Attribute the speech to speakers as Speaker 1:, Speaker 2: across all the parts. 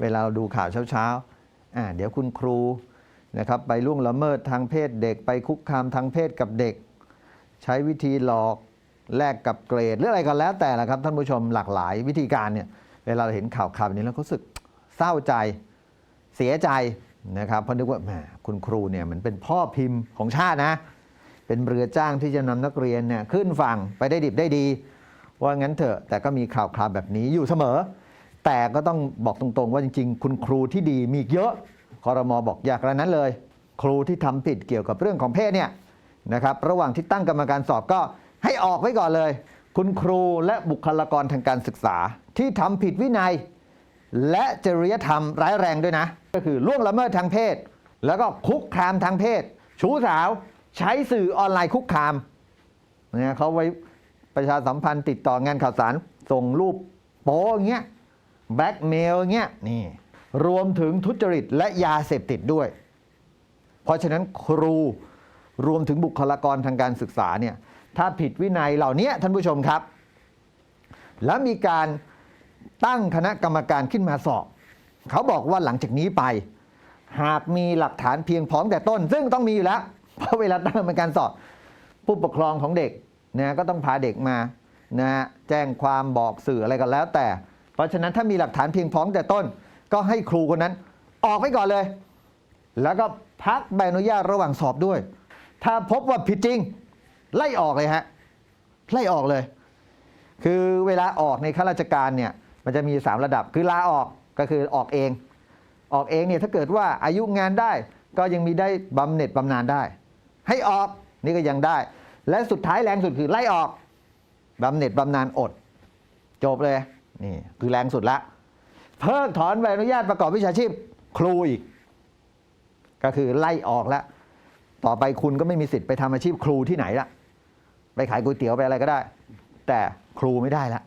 Speaker 1: เวลาเราดูข่าวเช้าๆอ่าเดี๋ยวคุณครูนะครับไปล่วงละเมิดทางเพศเด็กไปคุกคามทางเพศกับเด็ก ใช้วิธีหลอกแลกกับเกรดหรืออะไรก็แล้วแต่ละครับท่านผู้ชมหลากหลายวิธีการเนี่ยเวลาเราเห็นข่าวข่าวนี้แล้วก็รู้สึกเศร้าใจเสียใจนะครับเพราะนึกว่าแหมคุณครูเนี่ยเหมือนเป็นพ่อพิมพ์ของชาตินะ เป็นเรือจ้างที่จะนำนักเรียนเนี่ยขึ้นฝั่งไปได้ดิบได้ดี ว่างั้นเถอะแต่ก็มีข่าวคราวแบบนี้อยู่เสมอ แต่ก็ต้องบอกตรงๆ ว่าจริง ๆ คุณครูที่ดีมีเยอะคอรมอบอกอยากระนั้นเลย ครูที่ทำผิดเกี่ยวกับเรื่องของเพศเนี่ยนะครับระหว่างที่ตั้งกรรมการสอบก็ให้ออกไว้ก่อนเลย คุณครูและบุคลากรทางการศึกษา ที่ทำผิดวินัย และจริยธรรมร้ายแรงด้วยนะ ก็คือล่วงละเมิดทางเพศ แล้วก็คุกคามทางเพศ ชู้สาวใช้สื่อออนไลน์คุกคามเนี่ยเขาไว้ประชาสัมพันธ์ติดต่องานข่าวสารส่งรูปโป๊อย่างเงี้ย แบล็กเมลเงี้ยนี่รวมถึงทุจริตและยาเสพติดด้วย เพราะฉะนั้นครูรวมถึงบุคลากรทางการศึกษาเนี่ยถ้าผิดวินัยเหล่านี้ท่านผู้ชมครับ แล้วมีการตั้งคณะกรรมการขึ้นมาสอบ เขาบอกว่าหลังจากนี้ไป หากมีหลักฐานเพียงพร้อมแต่ต้น ซึ่งต้องมีอยู่แล้ว เพราะเวลาตั้งกรรมการสอบ ผู้ปกครองของเด็กนะก็ต้องพาเด็กมานะฮะแจ้งความบอกสื่ออะไรกันแล้วแต่ เพราะฉะนั้นถ้ามีหลักฐานเพียงพ้อแต่ต้น ก็ให้ครูคนนั้น ออกไปก่อนเลย แล้วก็พักใบอนุญาตระหว่างสอบด้วย ถ้าพบว่าผิดจริง ไล่ออกเลยฮะไล่ออกเลย คือเวลาออกในข้าราชการเนี่ยมันจะมี 3 ระดับคือลาออกก็คือออกเอง ออกเองเนี่ยถ้าเกิดว่าอายุงานได้ก็ยังมีได้บำเหน็จบำนาญได้ ให้ออกนี่ก็ยังได้ และสุดท้ายแรงสุดคือไล่ออกบำเหน็จบำนาญอด จบเลย นี่คือแรงสุดละ เพิกถอนใบอนุญาตประกอบวิชาชีพ ครูอีก ก็คือไล่ออกแล้ว ต่อไปคุณก็ไม่มีสิทธิ์ไปทำอาชีพครูที่ไหนละไปขายก๋วยเตี๋ยวไปอะไรก็ได้ แต่ครูไม่ได้ละ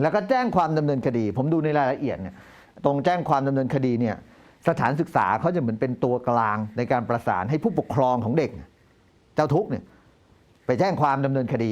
Speaker 1: แล้วก็แจ้งความดำเนินคดี ผมดูในรายละเอียดเนี่ยตรงแจ้งความดำเนินคดีเนี่ยสถานศึกษาเขาจะเหมือนเป็นตัวกลางในการประสานให้ผู้ปกครองของเด็ก เจ้าทุกเนี่ยไปแจ้งความดำเนินคดี